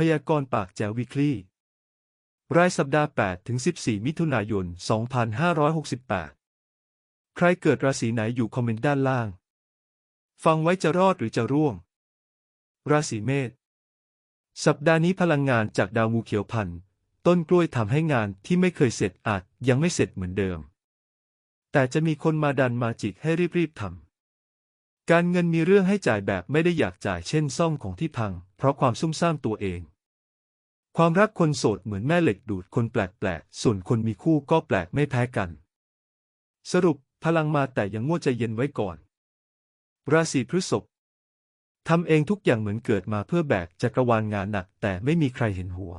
พยากรณ์ปากแจ๋ววิคลี่ รายสัปดาห์ 8 ถึง 14 มิถุนายน 2568 ใครเกิดราศีไหนอยู่คอมเมนต์ด้านล่าง ฟังไว้จะรอดหรือจะร่วง ราศีเมษ สัปดาห์นี้พลังงานจากดาวงูเขียวพันต้นกล้วยทำให้งานที่ไม่เคยเสร็จอาจยังไม่เสร็จเหมือนเดิม แต่จะมีคนมาดันมาจิกให้รีบๆทำ การเงินมีเรื่องให้จ่ายแบบไม่ได้อยากจ่ายเช่นซ่อมของที่พัง เพราะความซุ่มซ่ามตัวเอง ความรักคนโสดเหมือนแม่เหล็กดูดคนแปลกๆ ส่วนคนมีคู่ก็แปลกไม่แพ้กัน สรุปพลังมาแต่ยังง่วใจเย็นไว้ก่อน ราศีพฤษภทำเองทุกอย่างเหมือนเกิดมาเพื่อแบกจักรวาลงานหนักแต่ไม่มีใครเห็นหัว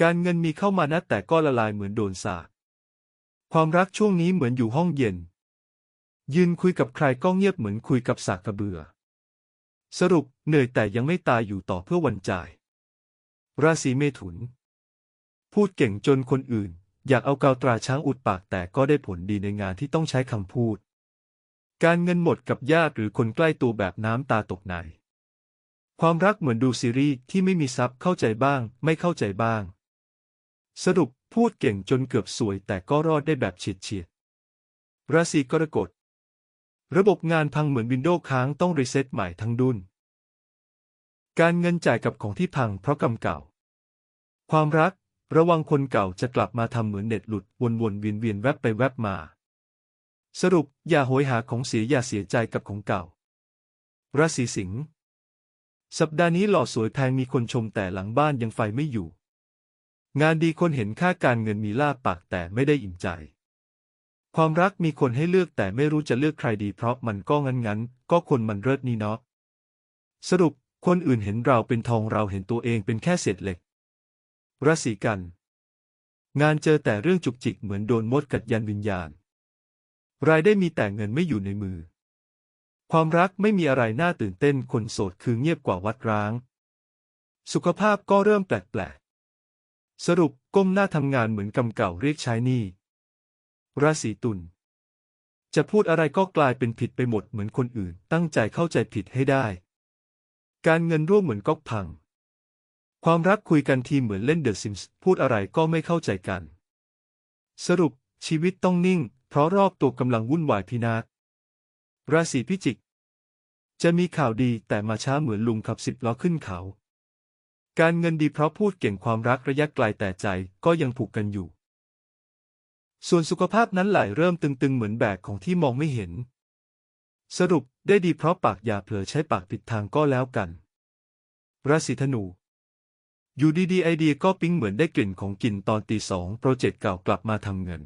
การเงินมีเข้ามานะแต่ก็ละลายเหมือนโดนสาดความรักช่วงนี้เหมือนอยู่ห้องเย็น ยืนคุยกับใครก็เงียบเหมือนคุยกับสากกระเบือ สรุปเหนื่อยแต่ยังไม่ตายอยู่ต่อเพื่อวันจ่าย ราศีเมถุน พูดเก่งจนคนอื่น อยากเอากาวตราช้างอุดปากแต่ก็ได้ผลดีในงานที่ต้องใช้คำพูด การเงินหมดกับญาติหรือคนใกล้ตัวแบบน้ำตาตกใน ความรักเหมือนดูซีรีส์ที่ไม่มีซับเข้าใจบ้าง ไม่เข้าใจบ้าง สรุปพูดเก่งจนเกือบสวยแต่ก็รอดได้แบบเฉียดเฉียดราศีกรกฎ ระบบงานพังเหมือนวินโดว์ค้างต้องรีเซ็ตใหม่ทั้งดุน การเงินจ่ายกับของที่พังเพราะกรรมเก่า ความรัก ระวังคนเก่าจะกลับมาทำเหมือนเน็ตหลุดวนๆเวียนๆแวบไปแวบมา สรุปอย่าโหยหาของเสียอย่าเสียใจกับของเก่า ราศีสิงห์ สัปดาห์นี้หล่อสวยแพงมีคนชมแต่หลังบ้านยังไฟไม่อยู่ งานดีคนเห็นค่าการเงินมีลาบปากแต่ไม่ได้อิ่มใจ ความรักมีคนให้เลือกแต่ไม่รู้จะเลือกใครดีเพราะมันก็งั้นๆก็คนมันเลิศนี่เนาะสรุปคนอื่นเห็นเราเป็นทองเราเห็นตัวเองเป็นแค่เศษเหล็กราศีกัน งานเจอแต่เรื่องจุกจิกเหมือนโดนมดกัดยันวิญญาณ รายได้มีแต่เงินไม่อยู่ในมือ ความรักไม่มีอะไรน่าตื่นเต้นคนโสดคือเงียบกว่าวัดร้าง สุขภาพก็เริ่มแปลกๆสรุปก้มหน้าทำงานเหมือนกำเก่าเรียกใช้หนี้ ราศีตุลจะพูดอะไรก็กลายเป็นผิดไปหมดเหมือนคนอื่น ตั้งใจเข้าใจผิดให้ได้ การเงินร่วมเหมือนก๊อกพัง ความรักคุยกันทีเหมือนเล่นเดอะซิมส์พูดอะไรก็ไม่เข้าใจกัน สรุปชีวิตต้องนิ่ง เพราะรอบตัวกำลังวุ่นวายพินาศราศีพิจิก จะมีข่าวดีแต่มาช้าเหมือนลุงขับสิบล้อขึ้นเขา การเงินดีเพราะพูดเก่งความรักระยะไกลแต่ใจก็ยังผูกกันอยู่ ส่วนสุขภาพนั้นไหลเริ่มตึงๆ เหมือนแบกของที่มองไม่เห็น สรุปได้ดีเพราะปากอย่าเผลอใช้ปากผิดทางก็แล้วกัน ราศีธนู อยู่ดีๆไอเดียก็ปิ๊งเหมือนได้กลิ่นของกลิ่นตอนตีสองโปรเจกต์เก่ากลับมาทำเงิน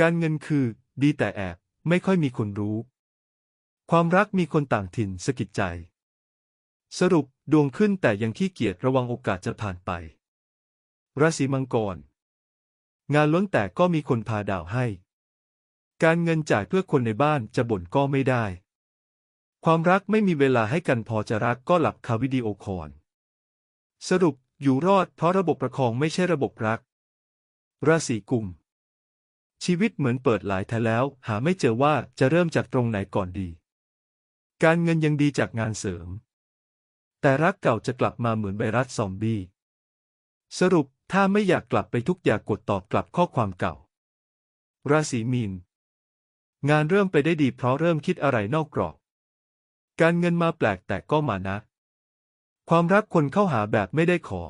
การเงินคือ ดีแต่แอบไม่ค่อยมีคนรู้ ความรักมีคนต่างถิ่นสะกิดใจ สรุปดวงขึ้นแต่ยังขี้เกียจระวังโอกาสจะผ่านไป ราศีมังกร งานล้นแต่ก็มีคนพาดาวให้ การเงินจ่ายเพื่อคนในบ้านจะบ่นก็ไม่ได้ ความรักไม่มีเวลาให้กันพอจะรักก็หลับคาวิดีโอคอลสรุปอยู่รอดเพราะระบบประคองไม่ใช่ระบบรัก ราศีกุม ชีวิตเหมือนเปิดหลายแทแล้ว หาไม่เจอว่าจะเริ่มจากตรงไหนก่อนดี การเงินยังดีจากงานเสริม แต่รักเก่าจะกลับมาเหมือนไวรัสซอมบี้ สรุป ถ้าไม่อยากกลับไปทุกอยากกดตอบกลับข้อความเก่า ราศีมีน งานเริ่มไปได้ดีเพราะเริ่มคิดอะไรนอกกรอบ การเงินมาแปลกแต่ก็มานะ ความรักคนเข้าหาแบบไม่ได้ขอ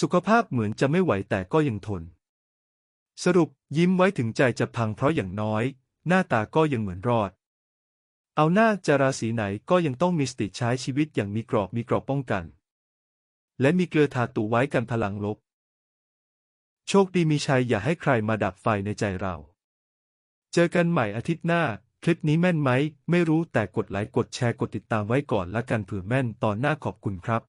สุขภาพเหมือนจะไม่ไหวแต่ก็ยังทน สรุปยิ้มไว้ถึงใจจะพังเพราะอย่างน้อย หน้าตาก็ยังเหมือนรอด เอาหน้าจะราศีไหนก็ยังต้องมีสติใช้ชีวิตอย่างมีกรอบมีกรอบป้องกัน และมีเกลือทาตุไว้กันพลังลบ โชคดีมีชัยอย่าให้ใครมาดับไฟในใจเรา เจอกันใหม่อาทิตย์หน้า คลิปนี้แม่นไหม ไม่รู้แต่กดไลค์กดแชร์กดติดตามไว้ก่อนละกันเผื่อแม่นตอนหน้าขอบคุณครับ